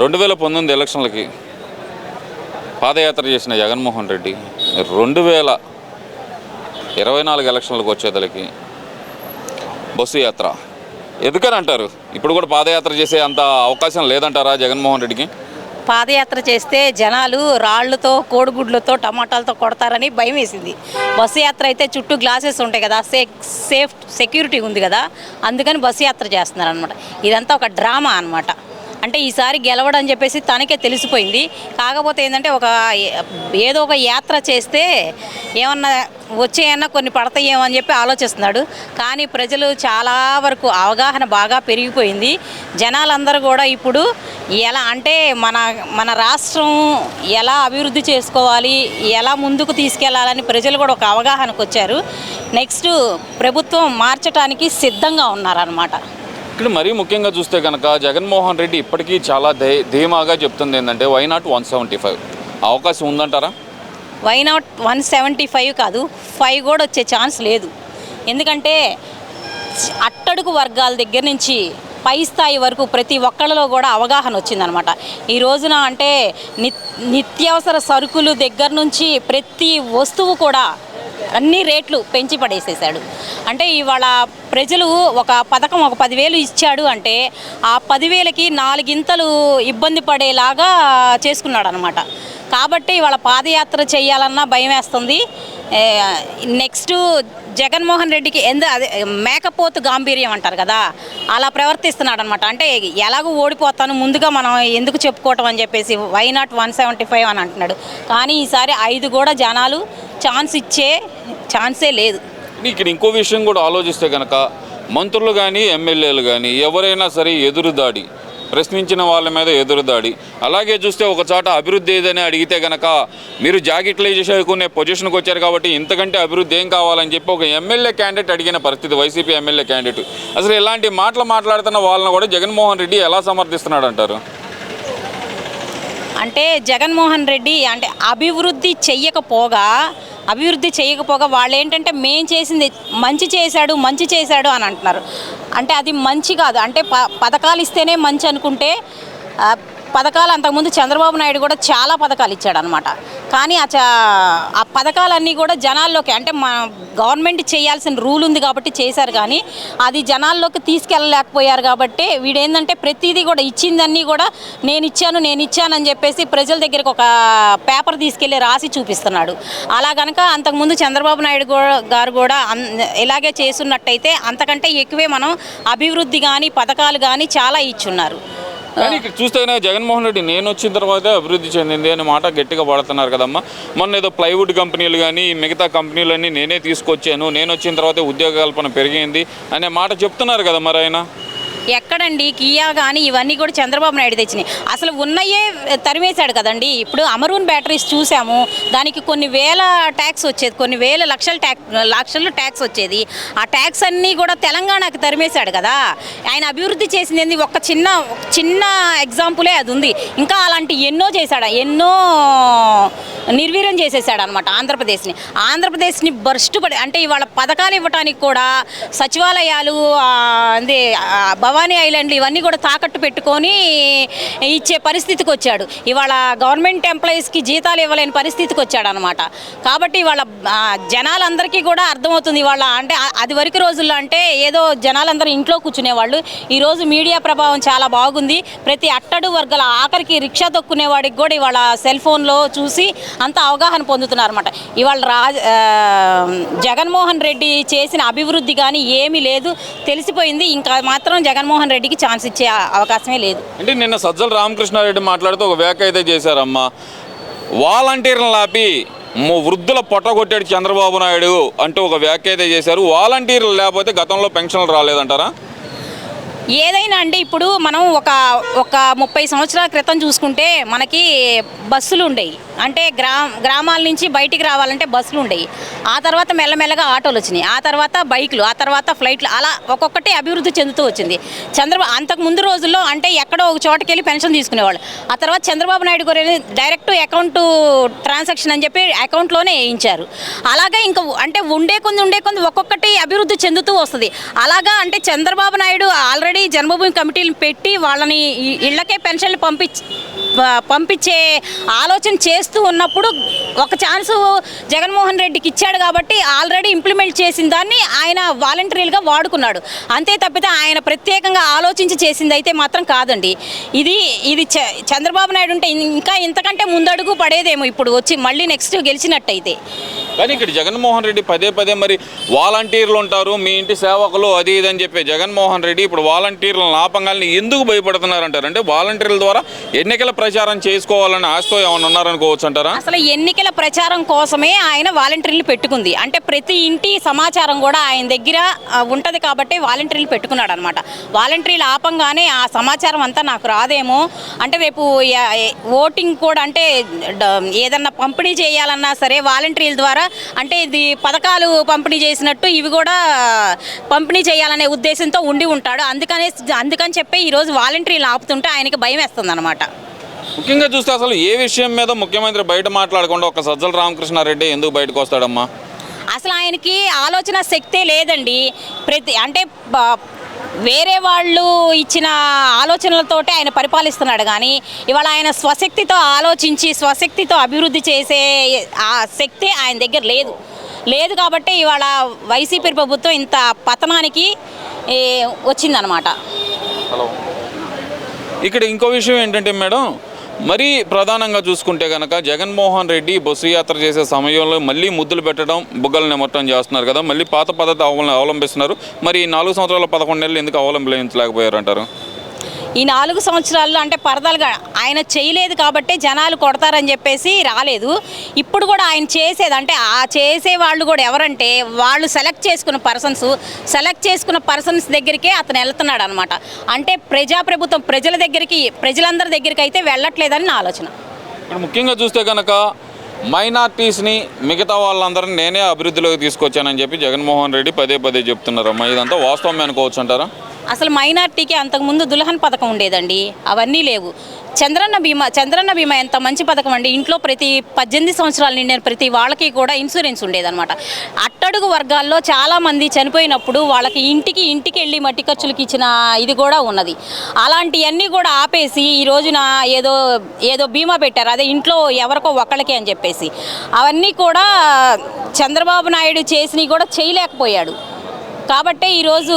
రెండు వేల పంతొమ్మిది ఎలక్షన్లకి పాదయాత్ర చేసిన జగన్మోహన్ రెడ్డి రెండు వేల ఇరవై నాలుగు ఎలక్షన్లకు వచ్చేదలకి బస్సు యాత్ర. ఎందుకని అంటారు? ఇప్పుడు కూడా పాదయాత్ర చేసే అంత అవకాశం లేదంటారా జగన్మోహన్ రెడ్డికి? పాదయాత్ర చేస్తే జనాలు రాళ్ళతో కోడిగుడ్లతో టమాటాలతో కొడతారని భయం వేసింది. బస్సు యాత్ర అయితే చుట్టూ గ్లాసెస్ ఉంటాయి కదా సే సేఫ్ సెక్యూరిటీ ఉంది కదా అందుకని బస్సు యాత్ర చేస్తున్నారు అనమాట ఇదంతా ఒక డ్రామా అనమాట అంటే ఈసారి గెలవడం చెప్పేసి తనకే తెలిసిపోయింది. కాకపోతే ఏంటంటే ఒక ఏదో ఒక యాత్ర చేస్తే ఏమన్నా వచ్చేయన్నా కొన్ని పడతాయేమో అని చెప్పి ఆలోచిస్తున్నాడు. కానీ ప్రజలు చాలా వరకు అవగాహన బాగా పెరిగిపోయింది. జనాలందరూ కూడా ఇప్పుడు ఎలా అంటే మన మన రాష్ట్రం ఎలా అభివృద్ధి చేసుకోవాలి ఎలా ముందుకు తీసుకెళ్ళాలని ప్రజలు కూడా ఒక అవగాహనకు వచ్చారు నెక్స్ట్ ప్రభుత్వం మార్చడానికి సిద్ధంగా ఉన్నారనమాట ఇక్కడ మరీ ముఖ్యంగా చూస్తే కనుక జగన్మోహన్ రెడ్డి ఇప్పటికీ చాలా ధై ధీమాగా చెప్తుంది ఏంటంటే why not one seventy five అవకాశం ఉందంటారా? Why not one seventy five కాదు ఫైవ్ కూడా వచ్చే ఛాన్స్ లేదు. ఎందుకంటే అట్టడుగు వర్గాల దగ్గర నుంచి పై స్థాయి వరకు ప్రతి ఒక్కళ్ళలో కూడా అవగాహన వచ్చిందనమాట. ఈ రోజున అంటే నిత్ నిత్యావసర సరుకులు దగ్గర నుంచి ప్రతి వస్తువు కూడా అన్ని రేట్లు పెంచి పడేసేసాడు అంటే ఇవాళ ప్రజలు ఒక పథకం ఒక పదివేలు ఇచ్చాడు అంటే ఆ పదివేలకి నాలుగింతలు ఇబ్బంది పడేలాగా చేసుకున్నాడు అనమాట కాబట్టి ఇవాళ పాదయాత్ర చేయాలన్నా భయం వేస్తుంది. నెక్స్ట్ జగన్మోహన్ రెడ్డికి ఎందు అదే మేకపోతు గాంభీర్యం అంటారు కదా అలా ప్రవర్తిస్తున్నాడు అనమాట అంటే ఎలాగో ఓడిపోతాను ముందుగా మనం ఎందుకు చెప్పుకోవటం అని చెప్పేసి why not one seventy five అని అంటున్నాడు. కానీ ఈసారి ఐదు కూడా జనాలు ఛాన్స్ ఇచ్చే ఛాన్సే లేదు. ఇక్కడ ఇంకో విషయం కూడా ఆలోచిస్తే కనుక మంత్రులు కానీ ఎమ్మెల్యేలు కానీ ఎవరైనా సరే ఎదురుదాడి ప్రశ్నించిన వాళ్ళ మీద ఎదురుదాడి అలాగే చూస్తే ఒక చోట అభివృద్ధి ఏదని అడిగితే కనుక మీరు జాకెట్లు చేసుకునే పొజిషన్కి వచ్చారు కాబట్టి ఇంతకంటే అభివృద్ధి ఏం కావాలని చెప్పి ఒక ఎమ్మెల్యే క్యాండిడేట్ అడిగిన పరిస్థితి వైసీపీ ఎమ్మెల్యే క్యాండిడేట్. అసలు ఇలాంటి మాటలు మాట్లాడుతున్న వాళ్ళని కూడా జగన్మోహన్ రెడ్డి ఎలా సమర్థిస్తున్నాడు అంటారు అంటే జగన్మోహన్ రెడ్డి అంటే అభివృద్ధి చెయ్యకపోగా అభివృద్ధి చేయకపోగా వాళ్ళు ఏంటంటే మేం చేసింది మంచి చేశాడు మంచి చేశాడు అని అంటున్నారు. అంటే అది మంచి కాదు. అంటే ప పథకాలు ఇస్తేనే మంచి అనుకుంటే పథకాలు అంతకుముందు చంద్రబాబు నాయుడు కూడా చాలా పథకాలు ఇచ్చాడు అనమాట కానీ ఆ చ ఆ పథకాలన్నీ కూడా జనాల్లోకి అంటే మా గవర్నమెంట్ చేయాల్సిన రూల్ ఉంది కాబట్టి చేశారు కానీ అది జనాల్లోకి తీసుకెళ్ళలేకపోయారు కాబట్టి వీడేందంటే ప్రతిదీ కూడా ఇచ్చిందన్నీ కూడా నేను ఇచ్చాను నేను ఇచ్చాను అని చెప్పేసి ప్రజల దగ్గరికి ఒక పేపర్ తీసుకెళ్ళి రాసి చూపిస్తున్నాడు. అలా కనుక అంతకుముందు చంద్రబాబు నాయుడు గారు కూడా అన్- ఇలాగే చేస్తున్నట్టయితే అంతకంటే ఎక్కువే మనం అభివృద్ధి కానీ పథకాలు కానీ చాలా ఇచ్చున్నారు. కానీ ఇక్కడ చూస్తే జగన్మోహన్ రెడ్డి నేను వచ్చిన తర్వాతే అభివృద్ధి చెందింది అనే మాట గట్టిగా పడుతున్నారు కదమ్మా. మొన్న ఏదో ప్లైవుడ్ కంపెనీలు కానీ మిగతా కంపెనీలన్నీ నేనే తీసుకొచ్చాను. నేను వచ్చిన తర్వాత ఉద్యోగ కల్పన పెరిగింది అనే మాట చెప్తున్నారు కదా మరి ఆయన ఎక్కడండి? కియా కానీ ఇవన్నీ కూడా చంద్రబాబు నాయుడు తెచ్చినాయి. అసలు ఉన్నయే తరిమేశాడు కదండి. ఇప్పుడు అమరూన్ బ్యాటరీస్ చూసాము. దానికి కొన్ని వేల ట్యాక్స్ వచ్చేది. కొన్ని వేల లక్షల ట్యాక్స్ లక్షలు ట్యాక్స్ వచ్చేది. ఆ ట్యాక్స్ అన్నీ కూడా తెలంగాణకు తరిమేశాడు కదా. ఆయన అభివృద్ధి చేసింది ఒక చిన్న చిన్న ఎగ్జాంపులే అది ఉంది. ఇంకా అలాంటి ఎన్నో చేశాడు. ఎన్నో నిర్వీర్యం చేసేసాడు అనమాట ఆంధ్రప్రదేశ్ని. ఆంధ్రప్రదేశ్ని బర్స్ట్ పడి అంటే ఇవాళ పథకాలు ఇవ్వటానికి కూడా సచివాలయాలు అదే భవానీ ఐలాండ్లు ఇవన్నీ కూడా తాకట్టు పెట్టుకొని ఇచ్చే పరిస్థితికి వచ్చాడు. ఇవాళ గవర్నమెంట్ ఎంప్లాయీస్కి జీతాలు ఇవ్వలేని పరిస్థితికి వచ్చాడు అనమాట కాబట్టి ఇవాళ జనాలందరికీ కూడా అర్థమవుతుంది ఇవాళ అంటే అది వరకు రోజుల్లో అంటే ఏదో జనాలందరూ ఇంట్లో కూర్చునేవాళ్ళు. ఈరోజు మీడియా ప్రభావం చాలా బాగుంది. ప్రతి అట్టడు వర్గాల ఆఖరికి రిక్షా తొక్కునేవాడికి కూడా ఇవాళ సెల్ ఫోన్లో చూసి అంత అవగాహన పొందుతున్నారు అనమాట ఇవాళ రాజ జగన్మోహన్ రెడ్డి చేసిన అభివృద్ధి కానీ ఏమీ లేదు. తెలిసిపోయింది. ఇంకా మాత్రం జగన్ జగన్మోహన్ రెడ్డికి ఛాన్స్ ఇచ్చే అవకాశమే లేదు. అంటే నిన్న సజ్జల రామకృష్ణారెడ్డి మాట్లాడుతూ ఒక వ్యాఖ్య అయితే చేశారమ్మా. వాలంటీర్లను ఆపి వృద్ధుల వృద్ధుల పొట్టగొట్టాడు చంద్రబాబు నాయుడు అంటూ ఒక వ్యాఖ్య అయితే చేశారు. వాలంటీర్లు లేకపోతే గతంలో పెన్షన్లు రాలేదంటారా? ఏదైనా అంటే ఇప్పుడు మనం ఒక ఒక ముప్పై సంవత్సరాల క్రితం చూసుకుంటే మనకి బస్సులు ఉండేవి అంటే గ్రా గ్రామాల నుంచి బయటికి రావాలంటే బస్సులు ఉండేవి ఆ తర్వాత మెల్లమెల్లగా ఆటోలు వచ్చినాయి. ఆ తర్వాత బైకులు ఆ తర్వాత ఫ్లైట్లు అలా ఒక్కొక్కటి అభివృద్ధి చెందుతూ వచ్చింది. చంద్రబాబు అంతకు ముందు రోజుల్లో అంటే ఎక్కడో ఒక చోటకి వెళ్ళి పెన్షన్ తీసుకునేవాళ్ళు. ఆ తర్వాత చంద్రబాబు నాయుడు గారు డైరెక్ట్ అకౌంట్ ట్రాన్సాక్షన్ అని చెప్పి అకౌంట్లోనే వేయించారు. అలాగే ఇంకా అంటే ఉండే కొంది ఉండే కొంది ఒక్కొక్కటి అభివృద్ధి చెందుతూ వస్తుంది. అలాగా అంటే చంద్రబాబు నాయుడు ఆల్రెడీ ఆల్రెడీ జన్మభూమి కమిటీలు పెట్టి వాళ్ళని ఇళ్ళకే ఇళ్ళకే పెన్షన్లు పంపించి పంపించే ఆలోచన చేస్తూ ఉన్నప్పుడు ఒక ఛాన్స్ జగన్మోహన్ రెడ్డికి ఇచ్చాడు కాబట్టి ఆల్రెడీ ఇంప్లిమెంట్ చేసిన దాన్ని ఆయన వాలంటరీలుగా వాడుకున్నాడు. అంతే తప్పితే ఆయన ప్రత్యేకంగా ఆలోచించి చేసింది అయితే మాత్రం కాదండి. ఇది ఇది చ- చంద్రబాబు నాయుడు ఉంటే ఇంకా ఇంతకంటే ముందడుగు పడేదేమో ఇప్పుడు వచ్చి మళ్ళీ నెక్స్ట్ గెలిచినట్టయితే. కానీ ఇక్కడ జగన్మోహన్ రెడ్డి పదే పదే మరి వాలంటీర్లు ఉంటారు మీ ఇంటి సేవకులు అది ఇది అని చెప్పి జగన్మోహన్ రెడ్డి ఇప్పుడు వాలంటీర్లను ఆపంగాలని ఎందుకు భయపడుతున్నారంటారు? అంటే వాలంటీర్ల ద్వారా ఎన్నికల ప్రచారం చేసుకోవాలని ఆశతో ఏమైనా ఉన్నారనుకోవచ్చు అంటారా? అసలు ఎన్నికల ప్రచారం కోసమే ఆయన వాలంటీర్లు పెట్టుకుంది. అంటే ప్రతి ఇంటి సమాచారం కూడా ఆయన దగ్గర ఉంటుంది కాబట్టి వాలంటీర్లు పెట్టుకున్నాడు అనమాట వాలంటీర్లు ఆపంగానే ఆ సమాచారం అంతా నాకు రాదేమో. అంటే రేపు ఓటింగ్ కూడా అంటే ఏదన్నా పంపిణీ చేయాలన్నా సరే వాలంటీర్ల ద్వారా అంటే ఇది పథకాలు పంపిణీ చేసినట్టు ఇవి కూడా పంపిణీ చేయాలనే ఉద్దేశంతో ఉండి ఉంటాడు. అందుకని అందుకని చెప్పి ఈరోజు వాలంటీర్లు ఆపుతుంటే ఆయనకి భయం వేస్తుంది అనమాట ముఖ్యంగా చూస్తే అసలు ఏ విషయం మీద ముఖ్యమంత్రి బయట మాట్లాడకుండా ఒక సజ్జల రామకృష్ణారెడ్డి ఎందుకు బయటకు వస్తాడమ్మా? అసలు ఆయనకి ఆలోచన శక్తే లేదండి. ప్రతి అంటే వేరే వాళ్ళు ఇచ్చిన ఆలోచనలతోటే ఆయన పరిపాలిస్తున్నాడు కానీ ఇవాళ ఆయన స్వశక్తితో ఆలోచించి స్వశక్తితో అభివృద్ధి చేసే ఆ శక్తి ఆయన దగ్గర లేదు. లేదు కాబట్టి ఇవాళ వైసీపీ ప్రభుత్వం ఇంత పతనానికి వచ్చిందనమాట. హలో. ఇక్కడ ఇంకో విషయం ఏంటంటే మేడం మరీ ప్రధానంగా చూసుకుంటే కనుక జగన్మోహన్ రెడ్డి బస్సు యాత్ర చేసే సమయంలో మళ్ళీ ముద్దులు పెట్టడం బుగ్గలు నిమట్టడం చేస్తున్నారు కదా మళ్ళీ పాత పద్ధతి అవలం అవలంబిస్తున్నారు. మరి నాలుగు సంవత్సరాల పదకొండు నెలలు ఎందుకు అవలంబించలేకపోయారు అంటారు ఈ నాలుగు సంవత్సరాల్లో అంటే పరదాలుగా ఆయన చేయలేదు కాబట్టే జనాలు కొడతారని చెప్పేసి రాలేదు. ఇప్పుడు కూడా ఆయన చేసేది అంటే ఆ చేసే వాళ్ళు కూడా ఎవరంటే వాళ్ళు సెలెక్ట్ చేసుకున్న పర్సన్స్ సెలెక్ట్ చేసుకున్న పర్సన్స్ దగ్గరికే అతను వెళ్తున్నాడు అనమాట అంటే ప్రజాప్రభుత్వం ప్రజల దగ్గరికి ప్రజలందరి దగ్గరికి అయితే వెళ్ళట్లేదని నా ఆలోచన. ముఖ్యంగా చూస్తే కనుక మైనార్టీస్ని మిగతా వాళ్ళందరినీ నేనే అభివృద్ధిలోకి తీసుకొచ్చానని చెప్పి జగన్మోహన్ రెడ్డి పదే పదే చెప్తున్నారమ్మా ఇదంతా వాస్తవమే అనుకోవచ్చు అంటారా అసలు మైనార్టీకి అంతకుముందు దుల్హన్ పథకం ఉండేదండి. అవన్నీ లేవు. చంద్రన్న బీమా చంద్రన్న బీమా ఎంత మంచి పథకం అండి. ఇంట్లో ప్రతి పద్దెనిమిది సంవత్సరాలు నిండిన ప్రతి వాళ్ళకి కూడా ఇన్సూరెన్స్ ఉండేదన్నమాట. అట్టడుగు వర్గాల్లో చాలామంది చనిపోయినప్పుడు వాళ్ళకి ఇంటికి ఇంటికి వెళ్ళి మట్టి ఖర్చులకి ఇచ్చిన ఇది కూడా ఉన్నది. అలాంటివన్నీ కూడా ఆపేసి ఈ రోజున ఏదో ఏదో బీమా పెట్టారు. అదే ఇంట్లో ఎవరికో ఒకళ్ళకి అని చెప్పేసి. అవన్నీ కూడా చంద్రబాబు నాయుడు చేసినవి కూడా చేయలేకపోయాడు. కాబట్టే ఈరోజు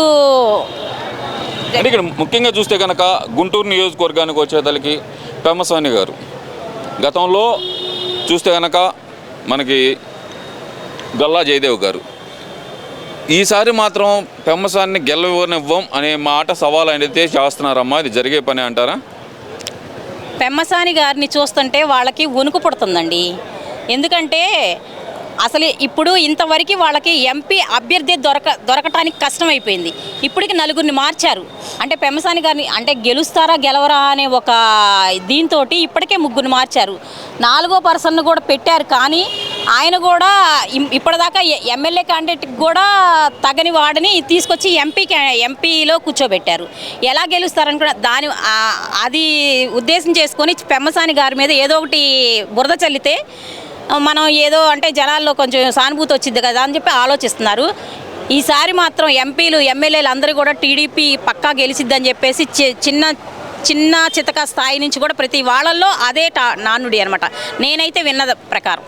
అంటే ఇక్కడ ముఖ్యంగా చూస్తే కనుక గుంటూరు నియోజకవర్గానికి వచ్చేతలకి పెమ్మస్వామి గారు. గతంలో చూస్తే కనుక మనకి గల్లా జయదేవ్ గారు. ఈసారి మాత్రం పెమ్మసాన్ని గెలవనివ్వం అనే మాట సవాల్ అయితే చేస్తున్నారమ్మా ఇది జరిగే పని అంటారా? పెమ్మసాని గారిని చూస్తుంటే వాళ్ళకి వణుకు పుడుతుందండి. ఎందుకంటే అసలు ఇప్పుడు ఇంతవరకు వాళ్ళకి ఎంపీ అభ్యర్థి దొరక దొరకటానికి కష్టమైపోయింది. ఇప్పటికి నలుగురిని మార్చారు. అంటే పెమ్మసాని గారిని అంటే గెలుస్తారా గెలవరా అనే ఒక దీంతో ఇప్పటికే ముగ్గురిని మార్చారు. నాలుగో పర్సన్ను కూడా పెట్టారు కానీ ఆయన కూడా ఇప్పటిదాకా ఎమ్మెల్యే క్యాండిడేట్కి కూడా తగని వాడిని తీసుకొచ్చి ఎంపీ ఎంపీలో కూర్చోబెట్టారు. ఎలా గెలుస్తారని కూడా దాని అది ఉద్దేశం చేసుకొని పెమ్మసాని గారి మీద ఏదో ఒకటి బురద చల్లితే మనం ఏదో అంటే జనాల్లో కొంచెం సానుభూతి వచ్చింది కదా అని చెప్పి ఆలోచిస్తున్నారు. ఈసారి మాత్రం ఎంపీలు ఎమ్మెల్యేలు అందరూ కూడా టీడీపీ పక్కా గెలిచిద్దని చెప్పేసి చి- చిన్న చిన్న చితక స్థాయి నుంచి కూడా ప్రతి వాళ్ళల్లో అదే టా నానుడి అనమాట నేనైతే విన్న ప్రకారం.